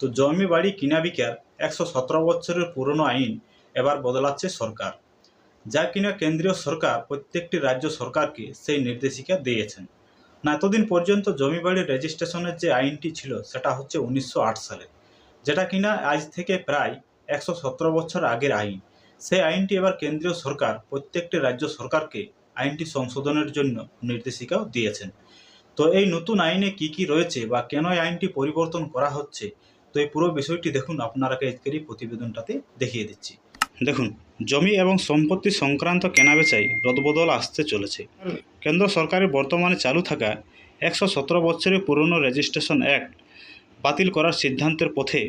তো জমি, বাড়ি, কিনা বিকার একশো সতেরো বছরের পুরনো আইন এবার বদলাচ্ছে সরকার। যা কিনা কেন্দ্রীয় সরকার, প্রত্যেকটি রাজ্য সরকারকে সেই নির্দেশিকা দিয়েছেন। না, এতদিন পর্যন্ত জমি বাড়ির রেজিস্ট্রেশনের যে আইনটি ছিল, সেটা হচ্ছে উনিশশো আট সালে। যেটা কিনা আজ থেকে প্রায় একশো সতেরো বছর আগের আইন। সেই আইনটি এবার কেন্দ্রীয় সরকার, প্রত্যেকটি রাজ্য সরকারকে আইনটি সংশোধনের জন্য নির্দেশিকাও দিয়েছেন। তো এই নতুন আইনে কি কি রয়েছে বা কেন আইনটি পরিবর্তন করা হচ্ছে তো এই পুরো বিষয়টি দেখুন, আপনারাকে আজকের এই প্রতিবেদনটাতে দেখিয়ে দিচ্ছি। দেখুন, জমি এবং সম্পত্তি সংক্রান্ত কেনাবেচায় রদবদল আসতে চলেছে। কেন্দ্র সরকারের বর্তমানে চালু থাকা একশো সতেরো বছরের পুরনো রেজিস্ট্রেশন অ্যাক্ট বাতিল করার সিদ্ধান্তের পথে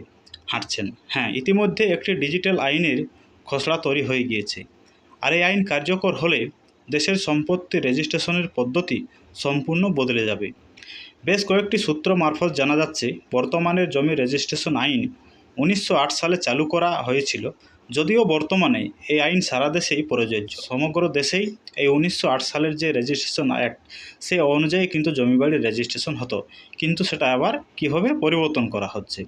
হাঁটছেন। হ্যাঁ ইতিমধ্যে একটি ডিজিটাল আইনের খসড়া তৈরি হয়ে গিয়েছে। আর এই আইন কার্যকর হলে দেশের সম্পত্তি রেজিস্ট্রেশনের পদ্ধতি সম্পূর্ণ বদলে যাবে। বেশ কয়েকটি সূত্র মারফত জানা যাচ্ছে, বর্তমানের জমি রেজিস্ট্রেশন আইন উনিশশো আট সালে চালু করা হয়েছিল, যদিও বর্তমানে এই আইন সারা দেশেই প্রযোজ্য। সমগ্র দেশেই এই উনিশশো আট সালের যে রেজিস্ট্রেশন অ্যাক্ট, সে অনুযায়ী কিন্তু জমি বাড়ির রেজিস্ট্রেশন হতো। কিন্তু সেটা আবার কীভাবে পরিবর্তন করা হচ্ছে?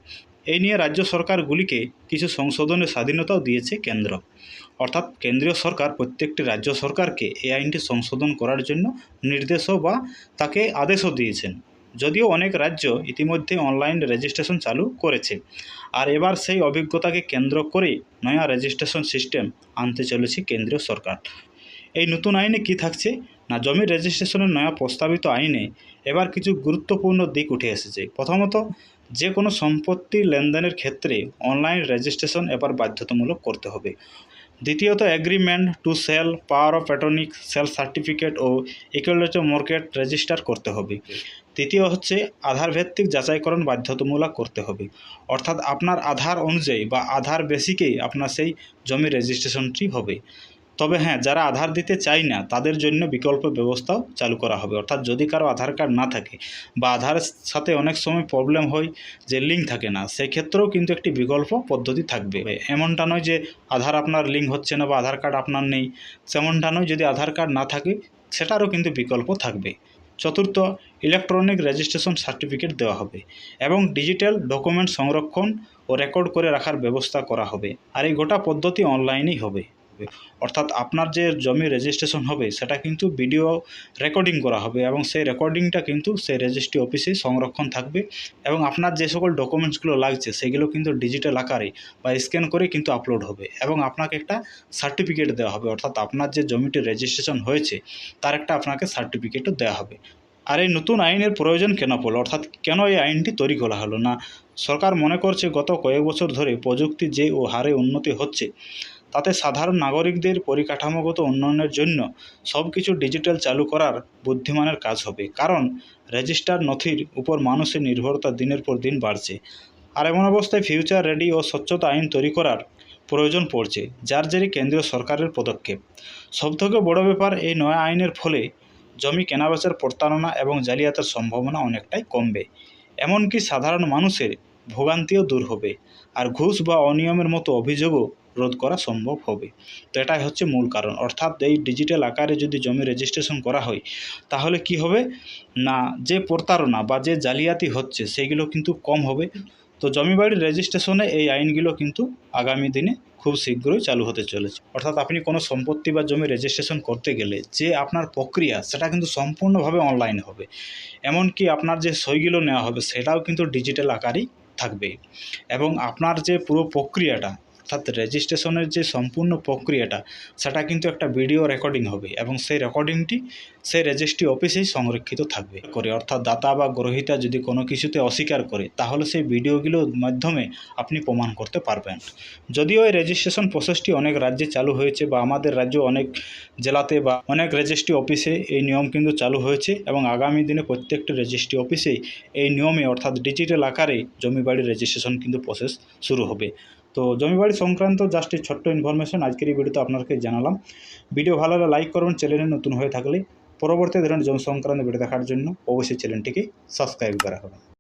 এই নিয়ে রাজ্য সরকারগুলিকে কিছু সংশোধনের স্বাধীনতাও দিয়েছে কেন্দ্র। অর্থাৎ কেন্দ্রীয় সরকার প্রত্যেকটি রাজ্য সরকারকে এই আইনটি সংশোধন করার জন্য নির্দেশও বা তাকে আদেশও দিয়েছেন। যদিও অনেক রাজ্য ইতিমধ্যে অনলাইন রেজিস্ট্রেশন চালু করেছে। আর এবার সেই অভিজ্ঞতাকে কেন্দ্র করে নয়া রেজিস্ট্রেশন সিস্টেম আনতে চলেছে কেন্দ্রীয় সরকার। এই নতুন আইনে কি থাকছে? না জমির রেজিস্ট্রেশনের নয়া প্রস্তাবিত আইনে এবার কিছু গুরুত্বপূর্ণ দিক উঠে এসেছে। প্রথমত যে কোনো সম্পত্তি লেনদেনের ক্ষেত্রে অনলাইন রেজিস্ট্রেশন এবার বাধ্যতামূলক করতে হবে। দ্বিতীয়ত agreement to sale power of attorney sale certificate ও ইকুয়ালেটর মার্কেট রেজিস্টার করতে হবে। তৃতীয় হচ্ছে আধার ভিত্তিক যাচাইকরণ বাধ্যতামূলক করতে হবে। অর্থাৎ আপনার আধার অনুযায়ী বা আধার বেসিকেই আপনার সেই জমি রেজিস্ট্রেশনটি হবে। তবে হ্যাঁ যারা আধার দিতে চায় না, তাদের জন্য বিকল্প ব্যবস্থাও চালু করা হবে। অর্থাৎ যদি কারও আধার কার্ড না থাকে বা আধারের সাথে অনেক সময় প্রবলেম হয় যে লিঙ্ক থাকে না, সেক্ষেত্রেও কিন্তু একটি বিকল্প পদ্ধতি থাকবে। এমনটা নয় যে আধার আপনার লিঙ্ক হচ্ছে না বা আধার কার্ড আপনার নেই। সেমনটা নয়, যদি আধার কার্ড না থাকে, সেটারও কিন্তু বিকল্প থাকবে। চতুর্থ ইলেকট্রনিক রেজিস্ট্রেশন সার্টিফিকেট দেওয়া হবে এবং ডিজিটাল ডকুমেন্ট সংরক্ষণ ও রেকর্ড করে রাখার ব্যবস্থা করা হবে। আর এই গোটা পদ্ধতি অনলাইনেই হবে। অর্থাৎ আপনার যে জমি রেজিস্ট্রেশন হবে, সেটা কিন্তু ভিডিও রেকর্ডিং করা হবে এবং সেই রেকর্ডিংটা কিন্তু সেই রেজিস্ট্রি অফিসে সংরক্ষণ থাকবে এবং আপনার যে সকল ডকুমেন্টসগুলো লাগছে, সেগুলো কিন্তু ডিজিটাল আকারে বা স্ক্যান করে কিন্তু আপলোড হবে এবং আপনাকে একটা সার্টিফিকেট দেওয়া হবে। অর্থাৎ আপনার যে জমিটি রেজিস্ট্রেশন হয়েছে, তার একটা আপনাকে সার্টিফিকেটও দেওয়া হবে। আর এই নতুন আইনের প্রয়োজন কেন পড়ল? অর্থাৎ কেন এই আইনটি তৈরি করা হলো? না, সরকার মনে করছে গত কয়েক বছর ধরে প্রযুক্তি যে ও হারে উন্নতি হচ্ছে তাতে সাধারণ নাগরিকদের পরিকাঠামোগত উন্নয়নের জন্য সব কিছু ডিজিটাল চালু করার বুদ্ধিমানের কাজ হবে। কারণ, রেজিস্টার নথির উপর মানুষের নির্ভরতা দিনের পর দিন বাড়ছে। আর এমন অবস্থায় ফিউচার রেডি ও স্বচ্ছতা আইন তৈরি করার প্রয়োজন পড়ছে, যার জেরে কেন্দ্রীয় সরকারের পদক্ষেপ। সবথেকে বড় ব্যাপার এই নয়া আইনের ফলে জমি কেনাবেচার প্রতারণা এবং জালিয়াতের সম্ভাবনা অনেকটাই কমবে। এমনকি সাধারণ মানুষের ভোগান্তিও দূর হবে। আর ঘুষ বা অনিয়মের মতো অভিযোগও রোধ করা সম্ভব হবে। তো এটাই হচ্ছে মূল কারণ। অর্থাৎ এই ডিজিটাল আকারে যদি জমি রেজিস্ট্রেশন করা হয়, তাহলে কি হবে? না, যে প্রতারণা বা যে জালিয়াতি হচ্ছে সেগুলো কিন্তু কম হবে। তো জমি বাড়ির রেজিস্ট্রেশনে এই আইনগুলো কিন্তু আগামী দিনে খুব শীঘ্রই চালু হতে চলেছে। অর্থাৎ আপনি কোনো সম্পত্তি বা জমি রেজিস্ট্রেশন করতে গেলে যে আপনার প্রক্রিয়া, সেটা কিন্তু সম্পূর্ণভাবে অনলাইন হবে। এমনকি আপনার যে সইগুলো নেওয়া হবে, সেটাও কিন্তু ডিজিটাল আকারেই থাকবে। এবং আপনার যে পুরো প্রক্রিয়াটা অর্থাৎ রেজিস্ট্রেশনের যে সম্পূর্ণ প্রক্রিয়াটা, সেটা কিন্তু একটা ভিডিও রেকর্ডিং হবে এবং সেই রেকর্ডিংটি সেই রেজিস্ট্রি অফিসেই সংরক্ষিত থাকবে করে। অর্থাৎ দাতা বা গ্রহিতা যদি কোনো কিছুতে অস্বীকার করে, তাহলে সেই ভিডিওগুলোর মাধ্যমে আপনি প্রমাণ করতে পারবেন। যদিও এই রেজিস্ট্রেশন প্রসেসটি অনেক রাজ্যে চালু হয়েছে বা আমাদের রাজ্য অনেক জেলাতে বা অনেক রেজিস্ট্রি অফিসে এই নিয়ম কিন্তু চালু হয়েছে এবং আগামী দিনে প্রত্যেকটি রেজিস্ট্রি অফিসেই এই নিয়মে, অর্থাৎ ডিজিটাল আকারে জমি বাড়ির রেজিস্ট্রেশন কিন্তু প্রসেস শুরু হবে। তো জমিবাড়ি সংক্রান্ত জাস্ট এই ছোট্ট ইনফরমেশন আজকের এই ভিডিওতে আপনাকে জানালাম। ভিডিও ভালো হলে লাইক করবেন চ্যানেলে নতুন হয়ে থাকলে পরবর্তী ধরনের জমি সংক্রান্ত ভিডিও দেখার জন্য অবশ্যই চ্যানেলটিকে সাবস্ক্রাইব করা হবে।